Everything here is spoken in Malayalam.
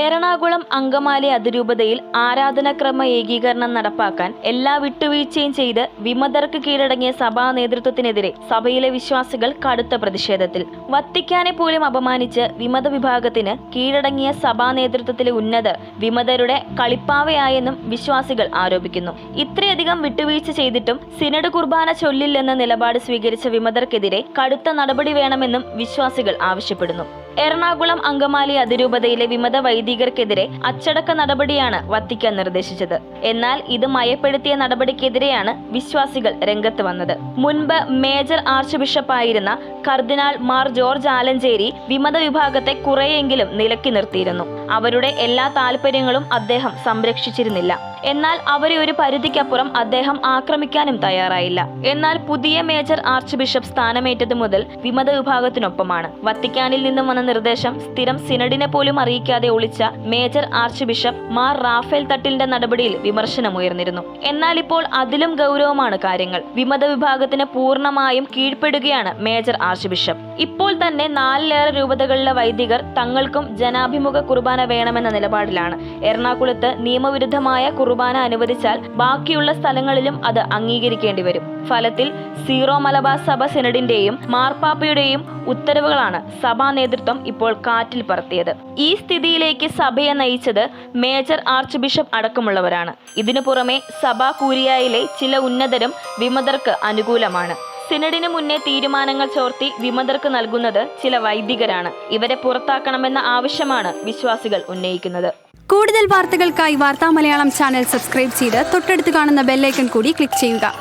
എറണാകുളം അങ്കമാലി അതിരൂപതയിൽ ആരാധനാക്രമ ഏകീകരണം നടപ്പാക്കാൻ എല്ലാ വിട്ടുവീഴ്ചയും ചെയ്ത് വിമതർക്ക് കീഴടങ്ങിയ സഭാ നേതൃത്വത്തിനെതിരെ സഭയിലെ വിശ്വാസികൾ കടുത്ത പ്രതിഷേധത്തിൽ. വത്തിക്കാനെ പോലും അപമാനിച്ച് വിമത വിഭാഗത്തിന് കീഴടങ്ങിയ സഭാ നേതൃത്വത്തിലെ ഉന്നതർ വിമതരുടെ കളിപ്പാവയായെന്നും വിശ്വാസികൾ ആരോപിക്കുന്നു. ഇത്രയധികം വിട്ടുവീഴ്ച ചെയ്തിട്ടും സിനഡ് കുർബാന ചൊല്ലില്ലെന്ന നിലപാട് സ്വീകരിച്ച വിമതർക്കെതിരെ കടുത്ത നടപടി വേണമെന്നും വിശ്വാസികൾ ആവശ്യപ്പെടുന്നു. എറണാകുളം അങ്കമാലി അതിരൂപതയിലെ വിമത വൈദികർക്കെതിരെ അച്ചടക്ക നടപടിയാണ് വത്തിക്കാൻ നിർദ്ദേശിച്ചത്. എന്നാൽ ഇത് മയപ്പെടുത്തിയ നടപടിക്കെതിരെയാണ് വിശ്വാസികൾ രംഗത്ത് വന്നത്. മുൻപ് മേജർ ആർച്ച് ബിഷപ്പായിരുന്ന കർദിനാൾ മാർ ജോർജ് ആലഞ്ചേരി വിമത വിഭാഗത്തെ കുറെയെങ്കിലും നിലക്കി നിർത്തിയിരുന്നു. അവരുടെ എല്ലാ താല്പര്യങ്ങളും അദ്ദേഹം സംരക്ഷിച്ചിരുന്നില്ല. എന്നാൽ അവരെ ഒരു പരിധിക്കപ്പുറം അദ്ദേഹം ആക്രമിക്കാനും തയ്യാറായില്ല. എന്നാൽ പുതിയ മേജർ ആർച്ച് ബിഷപ്പ് സ്ഥാനമേറ്റത് മുതൽ വിമത വിഭാഗത്തിനൊപ്പമാണ്. വത്തിക്കാനിൽ നിന്നും വന്ന നിർദ്ദേശം സ്ഥിരം സിനഡിനെ പോലും അറിയിക്കാതെ ഒളിച്ച major archbishop Mar Raphael തട്ടിലിന്റെ നടപടിയിൽ വിമർശനമുയർന്നിരുന്നു. എന്നാൽ ഇപ്പോൾ അതിലും ഗൗരവമാണ് കാര്യങ്ങൾ. വിമത വിഭാഗത്തിന് പൂർണമായും കീഴ്പ്പെടുകയാണ് മേജർ ആർച്ച് ബിഷപ്പ്. ഇപ്പോൾ തന്നെ നാലിലേറെ രൂപതകളിലെ വൈദികർ തങ്ങൾക്കും ജനാഭിമുഖ കുർബാന വേണമെന്ന നിലപാടിലാണ്. എറണാകുളത്ത് നിയമവിരുദ്ധമായ കുർബാന അനുവദിച്ചാൽ ബാക്കിയുള്ള സ്ഥലങ്ങളിലും അത് അംഗീകരിക്കേണ്ടി വരും. ഫലത്തിൽ സീറോ മലബാർ സഭ സെനഡിന്റെയും മാർപ്പാപ്പയുടെയും ഉത്തരവുകളാണ് സഭാ നേതൃത്വം ഇപ്പോൾ കാറ്റിൽ പറത്തിയത്. ഈ സ്ഥിതിയിലേക്ക് സഭയെ നയിച്ചത് മേജർ ആർച്ച് ബിഷപ്പ് അടക്കമുള്ളവരാണ്. ഇതിനു പുറമെ സഭാ കൂരിയായിലെ ചില ഉന്നതരും വിമതർക്ക് അനുകൂലമാണ്. സിനഡിന് മുന്നേ തീരുമാനങ്ങൾ ചോർത്തി വിമതർക്ക് നൽകുന്നത് ചില വൈദികരാണ്. ഇവരെ പുറത്താക്കണമെന്ന ആവശ്യമാണ് വിശ്വാസികൾ ഉന്നയിക്കുന്നത്. കൂടുതൽ വാർത്തകൾക്കായി വാർത്താ മലയാളം ചാനൽ സബ്സ്ക്രൈബ് ചെയ്ത് തൊട്ടടുത്ത് കാണുന്ന ബെല്ലൈക്കൺ കൂടി ക്ലിക്ക് ചെയ്യുക.